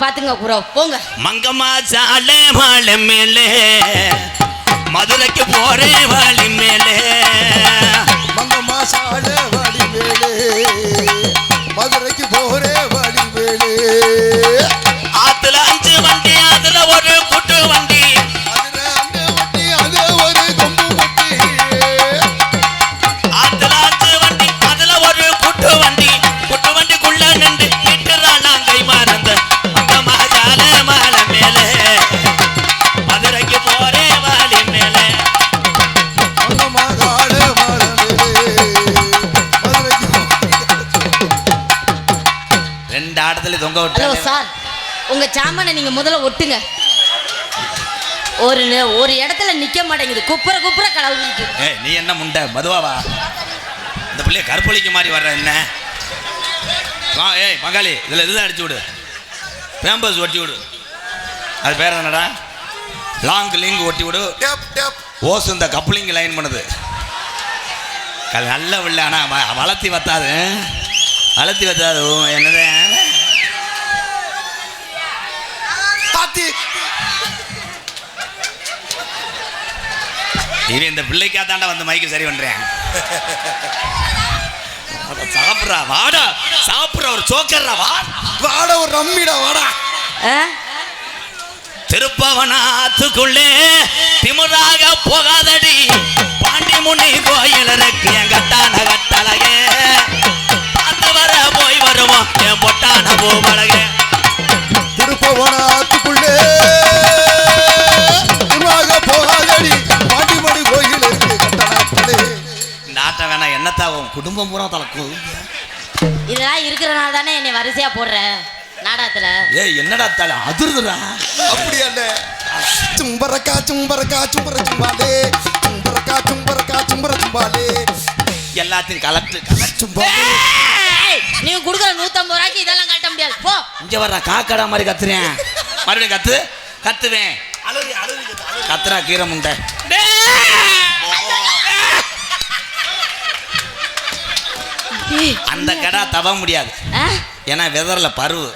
பாத்துங்க ப்ரோ போங்க. மங்கம்மா சாலே வாழ மேலே மதுரைக்கு போறேன் வாழி மேலே. மங்கம்மா சால உங்க சாமானை நீங்க முதல்ல ஒட்டுங்க. ஒரு ஒரு இடத்துல நிக்க மாட்டேங்குது. குப்புற குப்புற கலவுக்கு ஏய் நீ என்ன முண்டை? மதுவாவா? இந்த பிள்ளைய கற்பொழிக்கு மாதிரி வர்ற என்ன? வா ஏய் பங்காளி இதில் இதுதான் அடிச்சு விடு. பேம்பஸ் ஒட்டி விடு. அது பேர் என்னடா? லாங் லிங்க் ஒட்டி விடு. Tape tape. ஓஸ் இந்த கப்ளிங் லைன் பண்ணுது. நல்ல பிள்ளை ஆனால் வளர்த்தி வத்தாது வளர்த்தி வத்தாது ஓ, தாத்தி இவன் இந்த பிள்ளைக்கா தாண்டா வந்து மைக்கு சரி பண்றேன். அட, சாப்பிட்றா வாடா சாப்பிட்ற ஒரு சோக்கர்றா வா. வாடா ஒரு ரம்மிடா வாடா. திருப்பவனாத்துக்குள்ளே திமுறாக போகாதடி. பாண்டி முனி கோயில் இருக்கு என் கட்டான கட்டழகே. பார்த்து வர போய் வருவோம் என் பொட்டான பூமழகே திருப்பவனாத்துக்குள்ளே உருவாக போகாதடி பாண்டிமணி கோயில் இருக்கு வேணா குடும்பம் பூரா தலக்கும் இதெல்லாம் இருக்கிறனால தானே என்னை வரிசையா போடுற? நாடகத்துல ஏய் என்னடா தலை? அதிர்துடா அப்படி அல்ல. சும்பரக்கா சும்பரக்கா சும்பர சும்பாலே. சும்பரக்கா சும்பரக்கா சும்பர சும்பாலே. எல்லாத்தையும் கலட்டு கலட்டு. சும்பாலே. நீங்க கொடுக்குற நூத்தம்பது ரூபாய்க்கு இதெல்லாம் முடியாது போ. இங்க வர்ற காக்கடா மாதிரி கத்துறேன். மறுபடியும் கத்து கத்துவேன். கத்துறா கீரை முண்டை. அந்த கடா தவ முடியாது? ஏன்னா வெதர்ல பருவு.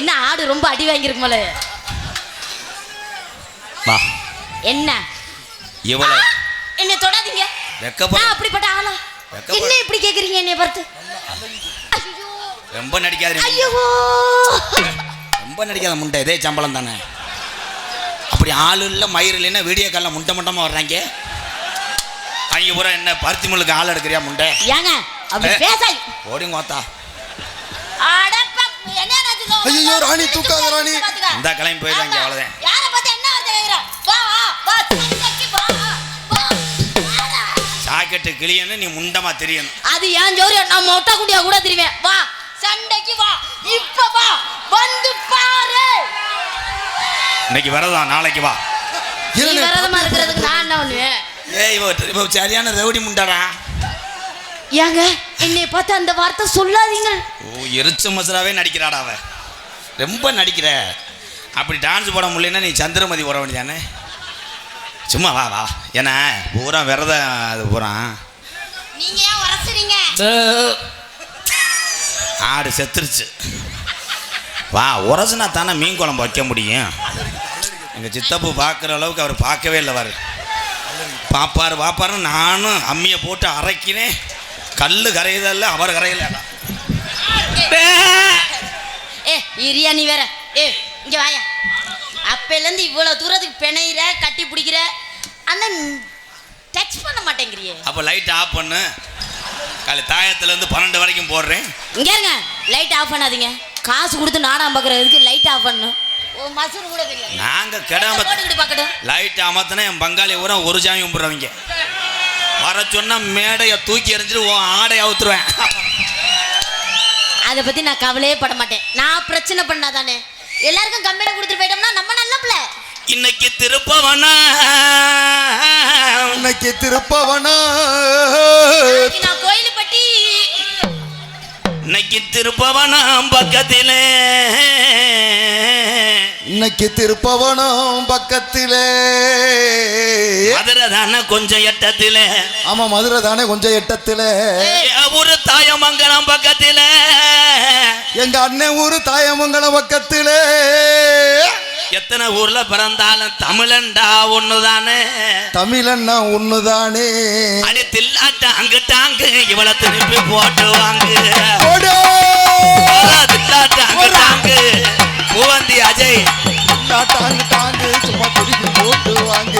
என்ன ஆடு ரொம்ப அடி வாங்கியிருக்குமல வா. என்ன? இவ்வளவு என்னை தொடாதீங்க. வெக்கப்பட அப்படிப்பட்ட ஆளா? என்ன இப்படி கேக்குறீங்க என்னைய பார்த்து? ரொம்ப நடிக்காத ஐயோ! ரொம்ப நடிக்காத முண்டை இதே சம்பளம் தானே. அப்படி ஆளு இல்லை மயிர் இல்லைன்னா வீடியோ காலில் முண்டை முண்டமா வர்றாங்க. அவங்க பூரா என்ன பருத்தி முள்ளுக்கு ஆள் எடுக்கிறியா முண்டை? ஏங்க அப்படி. பேசாய். ஓடிங்க நினைச்சுக்கோ? ஐயையோ, ராணி, தூக்காத, ராணி. இந்த கிளம்பி போயிடுவாங்க ஆமா. அவ்வளோதான். சாக்கெட்டு கிளியன்னு நீ முண்டமா தெரியணும். அது ஏன் ஜோரி நான் மொட்டை குண்டியா கூட தெரிவேன். வா. சண்டைக்கு வா. இப்ப வா. வந்து பாரு. இன்னைக்கு விரதம் நாளைக்கு வா. நீ. விரதமா இருக்கிறதுக்கு நான் என்ன பண்ணுவேன் ஏய் இவ இவ சரியான ரவுடி முண்டாடா. ஏங்க என்னை பார்த்து அந்த வார்த்தை சொல்லாதீங்க. ஓ எரிச்ச மசராவே நடிக்கிறாடா அவ. ரொம்ப நடிக்கிற. அப்படி டான்ஸ் போட முடியலன்னா நீ சந்திரமதி போட வேண்டியதானே? சும்மா வா வா. ஏன்னா பூரா விரதம் அது பூரா. நீங்க ஏன் உரசுறீங்க? ஆடு செத்துருச்சு. வா உரசுனா தானே மீன் குழம்பு வைக்க முடியும். எங்கள் சித்தப்பு பார்க்குற அளவுக்கு அவர் பார்க்கவே இல்லை வாரு. பாப்பாரு பாப்பாரு நானும் அம்மியை போட்டு அரைக்கினேன் கல் கரையுதல்ல அவர் கரையில. ஏ இரியா நீ வேற. ஏ இங்க வாயா. அப்பையிலேருந்து இவ்வளவு தூரத்துக்கு பிணையிற கட்டி பிடிக்கிற ஆனா டச் பண்ண மாட்டேங்கிறியே. அப்போ லைட் ஆஃப் பண்ணு. காலை தாயத்துலேருந்து பன்னெண்டு வரைக்கும் போடுறேன். இங்க இருங்க. லைட் ஆஃப் பண்ணாதீங்க. காசு கொடுத்து நாடகம் பார்க்கறதுக்கு லைட் ஆஃப் பண்ணணும். ஓ மசூர் கூட தெரியாது நாங்கள் கிடாம லைட் அமர்த்தினா என் பங்காளி ஊரா ஒரு சாமி கும்பிட்றவங்க. வர சொன்னா மேடையை தூக்கி எறிஞ்சிட்டு உன் ஆடை அவுத்துருவேன். அதை பத்தி நான் கவலையே பட மாட்டேன். நான் பிரச்சனை பண்ணாதானே. எல்லாருக்கும் கம்மியில கொடுத்துட்டு போயிட்டோம்னா நம்ம நல்ல பிள்ளை. இன்னைக்கு திருப்பவனா. இன்னைக்கு திருப்பவனா. இன்னைக்கு திருப்பவனா பக்கத்திலே. இன்னைக்கு திருப்பவனம் பக்கத்திலே. மதுரை தானே கொஞ்சம் எட்டத்திலே. ஆமா மதுரை தானே கொஞ்சம் எட்டத்திலே ஒரு தாயமங்கலம் பக்கத்தில. எங்க அண்ணன் ஊரு தாயமங்கலம் பக்கத்திலே. எத்தனை ஊர்ல பிறந்தாலும் தமிழன்டா ஒண்ணுதானே? தமிழன்னா ஒண்ணுதானே? அடி தில்லாட்ட அங்கிட்டாங்க இவளை திருப்பி போட்டு வாங்கு! தில்லாட்ட அங்கிட்டாங்க பூவந்தி அஜய். டா, டாங்கு டாங்கு சும்மா திருப்பி போட்டு வாங்க.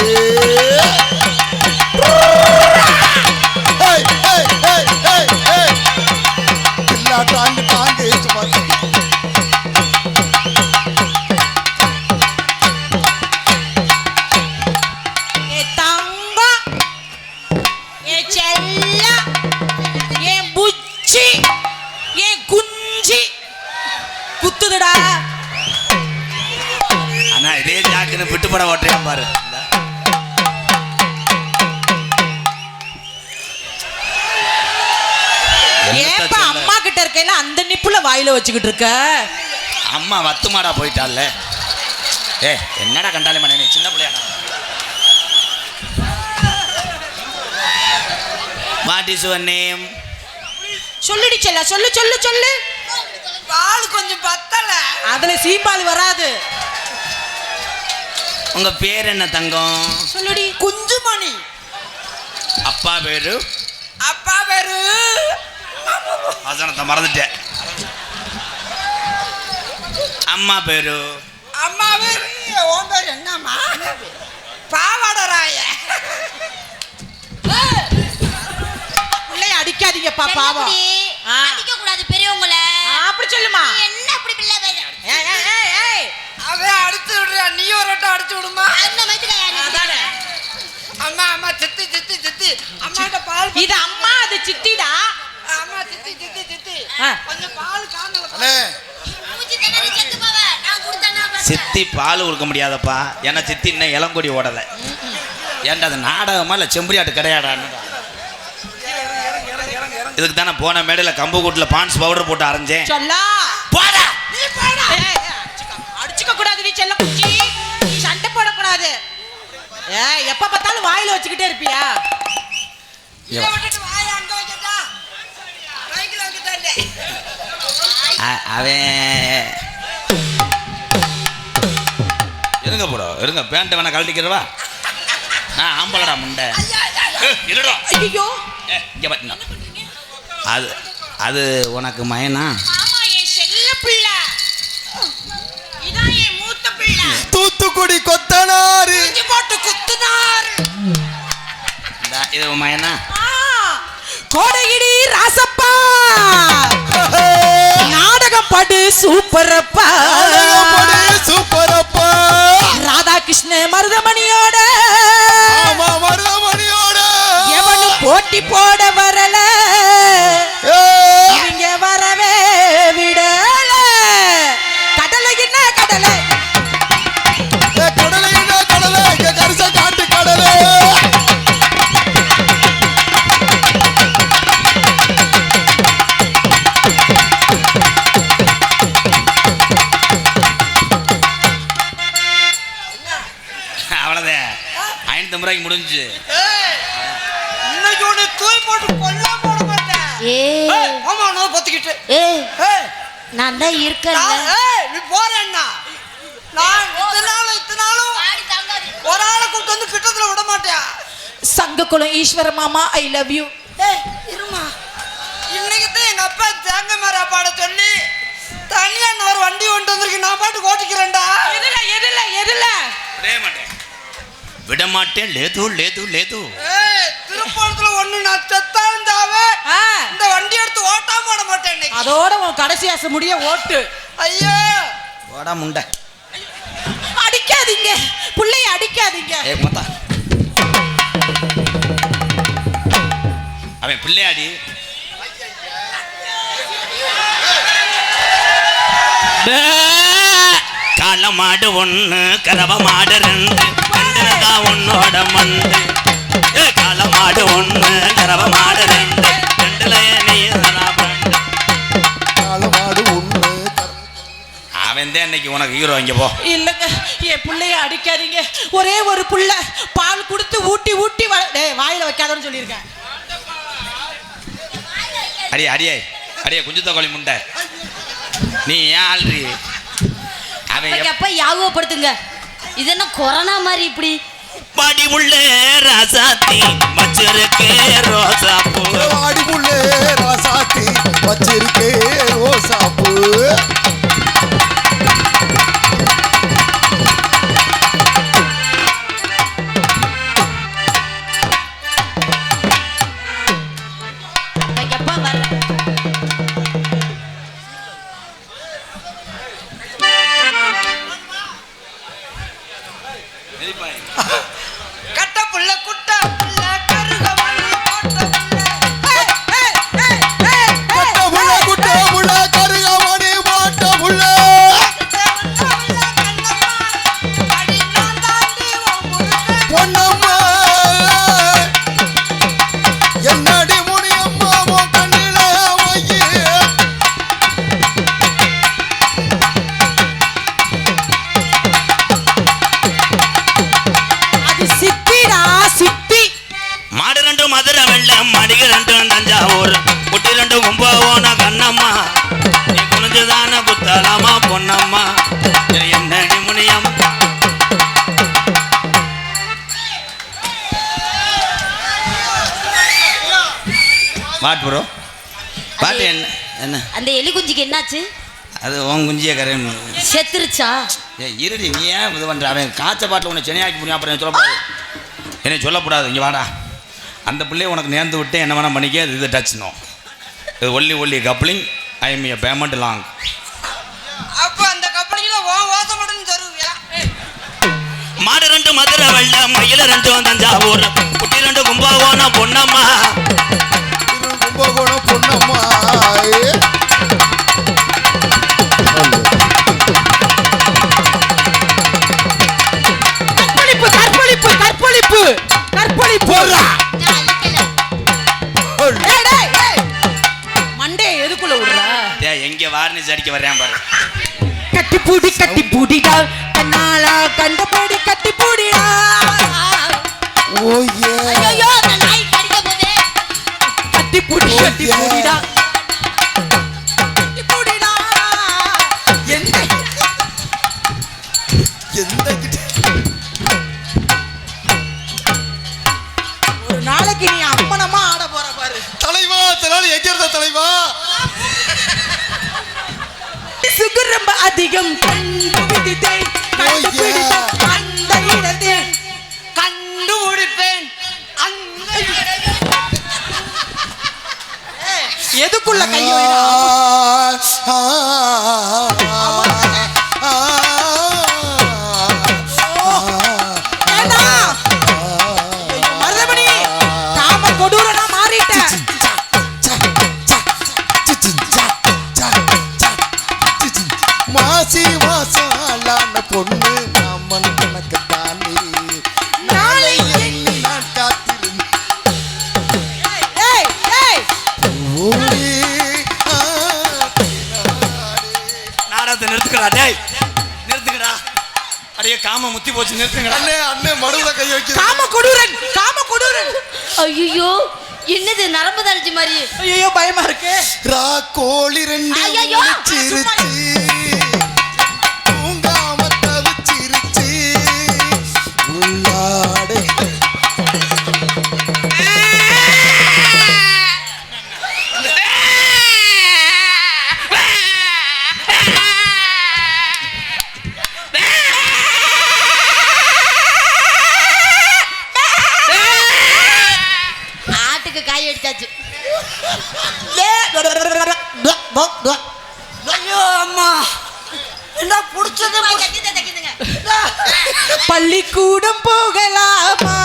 ஏப்பா? அம்மா கிட்ட இருக்கையில அந்த நிப்புல வாயில வச்சுக்கிட்டு இருக்க? அம்மா வத்துமாடா போயிட்டால ஏ என்னடா கண்டாலே மணி நீ சின்ன பிள்ளையாடா. வாட் இஸ் யுவர் நேம் சொல்லுடி செல்ல சொல்லு சொல்லு சொல்லு. பால் கொஞ்சம் பத்தல. அதுல சீம்பால் வராது. உங்க பேர் என்ன தங்கம்? சொல்லுடி. குஞ்சுமணி. அப்பா பேரு? வசனத்தை மறந்துட்டேன் அம்மா பேரு? அம்மா பேரு உன் பேரு என்னம்மா? பாவாடராய. பிள்ளைய அடிக்காதீங்கப்பா பாவம். அடிக்க கூடாது பெரியவங்கள. அப்படி சொல்லுமா. நீ என்ன அப்படி பிள்ளை. அவன் அடிச்சு விடுறியா நீ ஒரு வட்டம் அடிச்சு விடுமா? அந்த மாதிரி அதானே. அம்மா அம்மா சித்தி சித்தி சித்தி. அம்மாட்ட பால் இது அம்மா அது சித்திடா. அம்மா சித்தி சித்தி சித்தி. ஆ. கொஞ்சம் பால் காணல செத்து கொடுக்க முடியாதப்பா. ஏன்னா சித்தி இன்னும் இளங்கொடி ஓடலை. ஏன்டா அது நாடகமா இல்லை செம்பரியாட்டு கிடையாடான்னு இதுக்கு தானே போன மேடையில் கம்பு கூட்டில் பான்ஸ் பவுடர் போட்டு அரைஞ்சேன். சொல்லா. போடா. அடிச்சுக்க. கூடாது நீ செல்ல குச்சி. சண்டை போடக்கூடாது. ஏய் எப்ப பார்த்தாலும் வாயில வச்சுக்கிட்டே இருப்பியா இதை விட்டுட்டு வாய அங்க வைக்கட்டா மைக்கில் வைக்கட்டா அ- அவன் இருங்க போடா இருங்க. பேண்ட்டை வேணா கழட்டிக்கிறவா? நான் ஆம்பளடா முண்டை. இருடா. ஐயோ. இங்க. அது அது உனக்கு மயனா? தூத்துக்குடி கொத்தனாரு போட்டு குத்துனார் இது மயனா? சூப்பரப்பா. சூப்பரப்பா. ராதாகிருஷ்ண மருதமணியோட. மருதமணியோட. எவனும் போட்டி போட வரல நான் தான் ஏய் நீ போறேன்னா நான் இத்தனை நாளும் இத்தனை நாளும் ஒரு ஆளை கூப்பிட்டு வந்து கிட்டத்துல விட மாட்டேன் சங்கக்குளம் ஈஸ்வர மாமா ஐ லவ் யூ ஏய் இருமா. இன்னைக்கு தான் எங்க அப்பா தேங்க மர பாட சொல்லி தனியா ஒரு வண்டி கொண்டு வந்திருக்கு நான் பாட்டு ஓட்டிக்கிறேன்டா. எதுல எதுல எதுல? விட மாட்டேன். விட மாட்டேன் லேது லேது லேது. ஏய் திருப்பூரத்துல ஒண்ணு நான் ஆ, இந்த வண்டி எடுத்து ஓட்டாம போட மாட்டேன் அதோட உன் கடைசி ஆசை முடிய ஓட்டு. ஐயோ. போடா முண்டை. அடிக்காதீங்க. புள்ளைய அடிக்காதீங்க. ஏ மொத்தா அவன் பிள்ளையாடி. கால மாடு ஒண்ணு கறவ மாடு ரெண்டு. கண்டுனதா உன்னோட காளை மாடு ஒண்ணு கறவ மாடு ரெண்டு ரெண்டுல நீ அவன் தான் இன்னைக்கு உனக்கு ஹீரோ இங்கே போ. இல்லங்க என் புள்ளைய அடிக்காதீங்க. ஒரே ஒரு புள்ள பால் கொடுத்து ஊட்டி ஊட்டி வாயில வைக்காதன்னு சொல்லியிருக்கேன். அடியே அடியே அடியே குஞ்சு கோழி முண்டை. நீ ஏன் ஆள்றி? அவன் எப்- அப்ப யாபகப்படுத்துங்க இது என்ன கொரோனா மாதிரி இப்படி? படி உள்ள ராசாத்தி வச்சிருக்கே ரோசாப்பூ. ஆடிக்குள்ளே ராசாத்தி வச்சிருக்கே ரோசா பூ எலி குஞ்சுக்கு என்னாச்சு? அது உன் குஞ்சிய கரையும். செத்துருச்சா? ஏ இருடி நீ ஏன் இது பண்ணுற அவன் காய்ச்ச பாட்டில் உன்னை சென்னையாக்கி முடியும் அப்புறம் சொல்லக்கூடாது. என்னை சொல்லக்கூடாது இங்கே வாடா. அந்த பிள்ளைய உனக்கு நேர்ந்து விட்டு என்ன வேணால் பண்ணிக்க இது இது டச் நோ இது ஒல்லி ஒல்லி coupling I am a payment long அப்ப அந்த ஓ ஓசப்படும் தருவியா மாடு ரெண்டு மதுரை வெள்ளம் மயில ரெண்டு தஞ்சாவூர். குட்டி ரெண்டு கும்பகோணம் பொன்னம்மா. கும்பகோணம் பொன்னம்மா. வார்னிஸ் அடிக்க வர்றேன் பாரு. கட்டி பூடி கட்டி பூடிடா கண்ணாலா கண்டபடி கட்டி பூடிடா ஓ ஏ ஐயோ அந்த நாய் கடிக்க போதே. கட்டி பூடி கட்டி. பூடிடா கட்டி பூடிடா எந்த எந்த கிட்ட ஒரு நாளைக்கு நீ அம்மனமா ஆட போற பாரு. தலைவா தலாலி எங்க இருந்த தலைவா? சுகர் ரொம்ப அதிகம் கண்டுபிடித்தேன் கண்டுபிடித்தேன் அந்த இடத்தில் கண்டுபிடிப்பேன் அந்த எதுக்குள்ள கை நாடகத்தை நிறுத்துக்கடா டேய். நிறுத்துக்கடா. அடியே காம முத்தி போச்சு நிறுத்துங்கடா. அண்ணே அண்ணே மடுவுல கை வைக்க காம கொடூரன் காம கொடூரன். ஐயோ என்னது நரம்பு தழிச்சு மாதிரி? ஐயோ பயமா இருக்கு. ரா கோழி ரெண்டு ஐயையோ! காய் அடிச்சாச்சு ஐயோ அம்மா. என்ன புடிச்சது. பள்ளிக்கூடம் போகலாமா?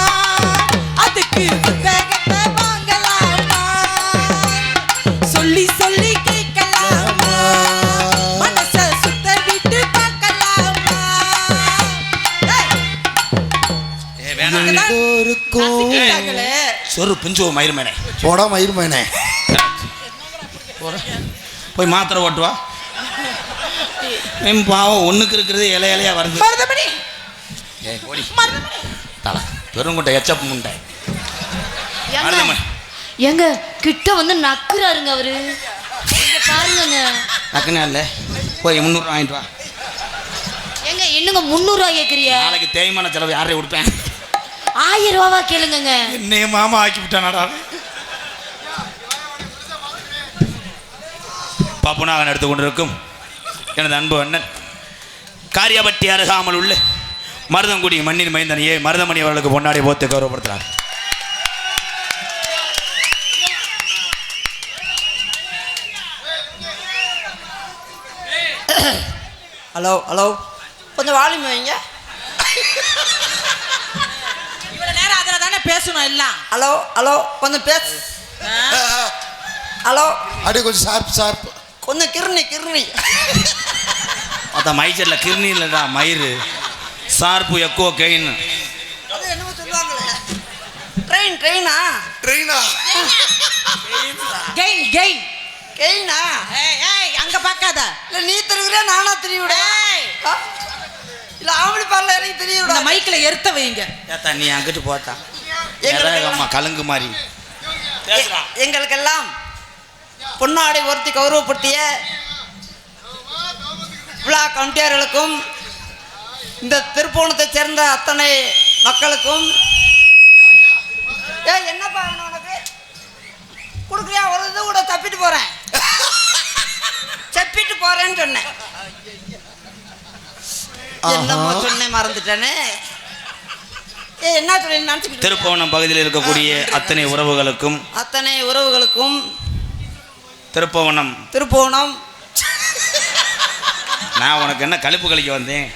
அதுக்கு புத்தகத்தை சொரு பிஞ்சு மயிருமேனே போடா மயிருமேனே போய் மாத்திரை ஓட்டுவா என் பாவம் ஒண்ணுக்கு இருக்கிறது இலை இலையா வருது. மருதமணி. ஏய் ஓடி தலை பெருங்குட்டை எச்சப் முண்டை. மருதமணி. ஏங்க கிட்ட வந்து நக்குறாருங்க அவரு. பாருங்கங்க. நக்குனா இல்லை. போய் முந்நூறு வாங்கிட்டு வா. ஏங்க என்னங்க முந்நூறுவா கேட்குறிய நாளைக்கு தேய்மான செலவு யாரையும் கொடுப்பேன்? ஆயிரம் ரூபாவா கேளுங்கங்க. என்னைய மாமா ஆக்கி விட்டானாடா. பாப்புனாக எடுத்து கொண்டிருக்கும் எனது அன்பு அண்ணன். காரியாபட்டி அருகாமல் உள்ள. மருதங்குடி மண்ணின் மைந்தனையே மருதமணி அவர்களுக்கு பொன்னாடி போத்து கௌரவப்படுத்துறார் ஹலோ ஹலோ கொஞ்சம் வால்யூம் வைங்க. பேசணும் எல்லாம். ஹலோ ஹலோ கொஞ்சம் பேசு? ஹலோ அப்படியே கொஞ்சம் ஷார்ப் ஷார்ப் கொஞ்சம் கிருணி கிருணி. மொத்த மைச்சரில் கிருணி இல்லைடா மயிறு. சார்பு எக்கோ கெயின் அது என்னமோ சொல்லுவாங்களே. ட்ரெயின் ட்ரெயினா ட்ரெயினா கெயின் கெயின் கெயினா ஏய் அங்க பார்க்காத. இல்லை நீ திருவிழா நானா திரிய விட ஏய். இல்லை ஆம்பளை பால்ல எனக்கு திரிய இந்த விட மைக்ல எர்த்த வைங்க. ஏத்தா நீ அங்கிட்டு போத்தா. அம்மா கலுங்கு மாதிரி. எங்களுக்கெல்லாம் பொன்னாடை ஒருத்தி கௌரவப்படுத்திய விழா கமிட்டியார்களுக்கும் இந்த திருப்போணத்தைச் சேர்ந்த அத்தனை மக்களுக்கும் ஏ என்னப்பா வேணும் உனக்கு? கொடுக்குறியா ஒரு இது கூட தப்பிட்டு போறேன். செப்பிட்டு போறேன்னு சொன்னேன். என்னமோ சொன்னேன் மறந்துட்டேனே. ஏ என்ன நினச்சிக்கிட்டு திருப்பவனம் பகுதியில் இருக்கக்கூடிய அத்தனை உறவுகளுக்கும் அத்தனை உறவுகளுக்கும் திருப்பவனம் திருப்போணம். நான் உனக்கு என்ன கழிப்பு கழிக்க வந்தேன்?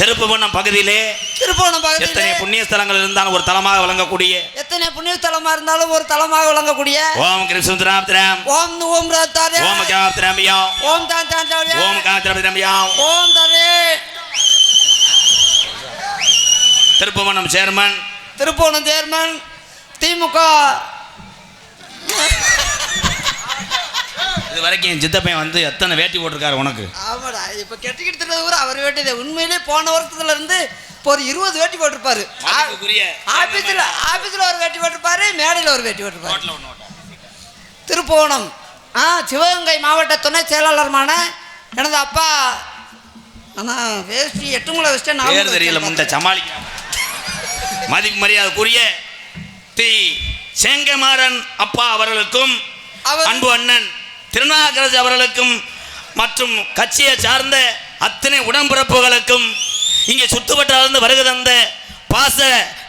திருப்பவனம் பகுதியிலே திருப்போணம் எத்தனை பகுதியில் புண்ணிய ஸ்தலங்கள் இருந்தாலும் ஒரு தலமாக விளங்கக்கூடிய எத்தனை புண்ணிய தலமா இருந்தாலும் ஒரு தலமாக விளங்கக்கூடிய ஓம் கிருஷ்ணராம் ஓம் ஓம் ராத்தாரே ஓம் காத்திரமியா ஓம் தான் தான். ஓம் காத்திரமியா ஓம் தரே Thiruppuvanam chairman. Thiruppuvanam chairman DMK. இது வரைக்கும் என் சித்தப்பையன் வந்து எத்தனை வேட்டி போட்டிருக்காரு உனக்கு? ஆமாடா இப்ப கெட்டிக்கிட்டு கூட அவர் வேட்டியது உண்மையிலே போன வருஷத்துல இருந்து இப்போ ஒரு இருபது வேட்டி போட்டிருப்பாரு. ஆபீஸ்ல ஆபீஸ்ல ஒரு வேட்டி போட்டிருப்பாரு மேடையில் ஒரு வேட்டி போட்டிருப்பாரு. திருப்போணம் ஆ சிவகங்கை மாவட்ட துணை செயலாளருமான எனது அப்பா. ஆனால் வேஷ்டி எட்டுமுளை வச்சுட்டு பேர் தெரியல முண்டை சமாளிக்க மதிப்பு மரியாதைக்குரிய தி செங்கமாறன் அப்பா அவர்களுக்கும் அவர்- அன்பு அண்ணன் திருநாகராஜ் அவர்களுக்கும் மற்றும் கட்சியை சார்ந்த அத்தனை உடன்பிறப்புகளுக்கும் இங்கே சுற்றுவட்டார்ந்து வருகை தந்த பாச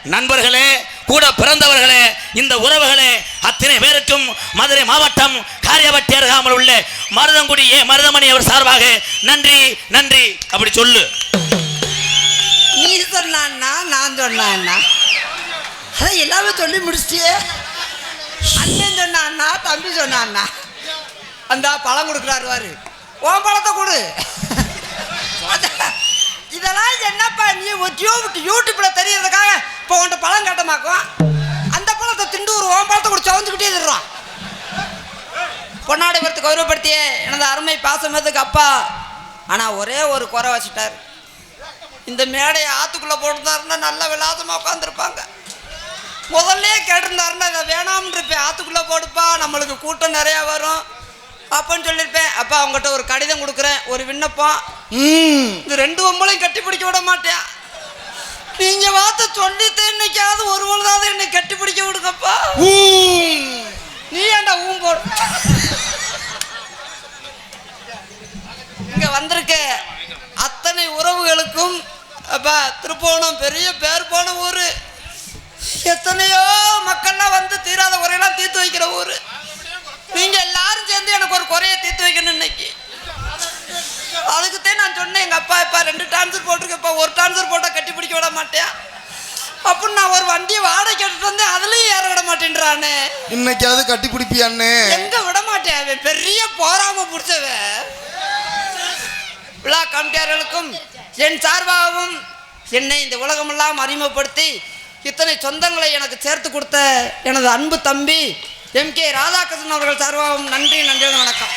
நண்பர்களே கூட பிறந்தவர்களே இந்த உறவுகளே அத்தனை பேருக்கும் மதுரை மாவட்டம் காரியப்பட்டி அருகாமல் உள்ள மருதங்குடி ஏ. மருதமணி அவர் சார்பாக நன்றி நன்றி. அப்படி சொல்லு. நீ சொன்னான்னா நான் சொன்னான்னா அதான் எல்லாமே சொல்லி முடிச்சிட்டியே. அண்ணன் சொன்னான்னா தம்பி சொன்னான்னா? அந்த பழம் கொடுக்குறாரு வாரு உன் பழத்தை கொடு. இதெல்லாம் என்னப்பா நீ ஒரு யூ- யூடியூப்ல தெரியறதுக்காக இப்போ உன்ட்ட பழம் கட்டமாக்கும் அந்த பழத்தை திண்டு ஒரு உன் பழத்தை கூட சவந்துக்கிட்டே தர்றான் பொன்னாடிபுரத்து கௌரவப்படுத்திய எனது அருமை பாசமத்துக்கு அப்பா. ஆனால் ஒரே ஒரு குறை வச்சுட்டார். இந்த மேடையை ஆத்துக்குள்ளே போட்டுருந்தாருன்னா நல்ல விலாசமாக உட்காந்துருப்பாங்க முதல்ல கேட்டிருந்தாருன்னா இதை வேணாம்னு இருப்பேன் ஆத்துக்குள்ளே போடுப்பா நம்மளுக்கு கூட்டம் நிறையா வரும். அப்போன்னு சொல்லியிருப்பேன் அப்பா அவங்ககிட்ட ஒரு கடிதம் கொடுக்குறேன் ஒரு விண்ணப்பம். இந்த ரெண்டு ஒம்பளையும் கட்டி பிடிக்க விட மாட்டேன். நீங்க வார்த்தை சொல்லிட்டு இன்னைக்காவது ஒரு பொழுதாவது என்னை கட்டி பிடிக்க விடுங்கப்பா. நீ ஏன்டா ஊம் போடு இங்க வந்திருக்க. அத்தனை உறவுகளுக்கும் அப்பா திருப்போணம் பெரிய பேர் போன ஊரு. எத்தனையோ மக்கள்லாம் வந்து தீராத குறையெல்லாம் தீர்த்து வைக்கிற ஊரு. நீங்க எல்லாரும் சேர்ந்து எனக்கு ஒரு குறைய தீர்த்து வைக்கணும் இன்னைக்கு. அதுக்குத்தான் நான் சொன்னேன் எங்க அப்பா இப்ப ரெண்டு டான்சர் போட்டிருக்கப்பா ஒரு டான்சர் போட்டா கட்டி பிடிக்க விட மாட்டேன். அப்படின்னு நான் ஒரு வண்டியை வாடகை கேட்டுட்டு வந்தேன் அதுலயும் ஏற விட மாட்டேன்றானே. இன்னைக்காவது கட்டி பிடிப்பியாண்ணே எங்க விட மாட்டேன் பெரிய போராம பிடிச்சவன். விழா கமிட்டியாளர்களுக்கும் என் சார்பாகவும் என்னை இந்த உலகமெல்லாம் அறிமுகப்படுத்தி இத்தனை சொந்தங்களை எனக்கு சேர்த்து கொடுத்த எனது அன்பு தம்பி எம் கே ராதாகிருஷ்ணன் அவர்கள் சார்பாகவும் நன்றி நன்றி வணக்கம்.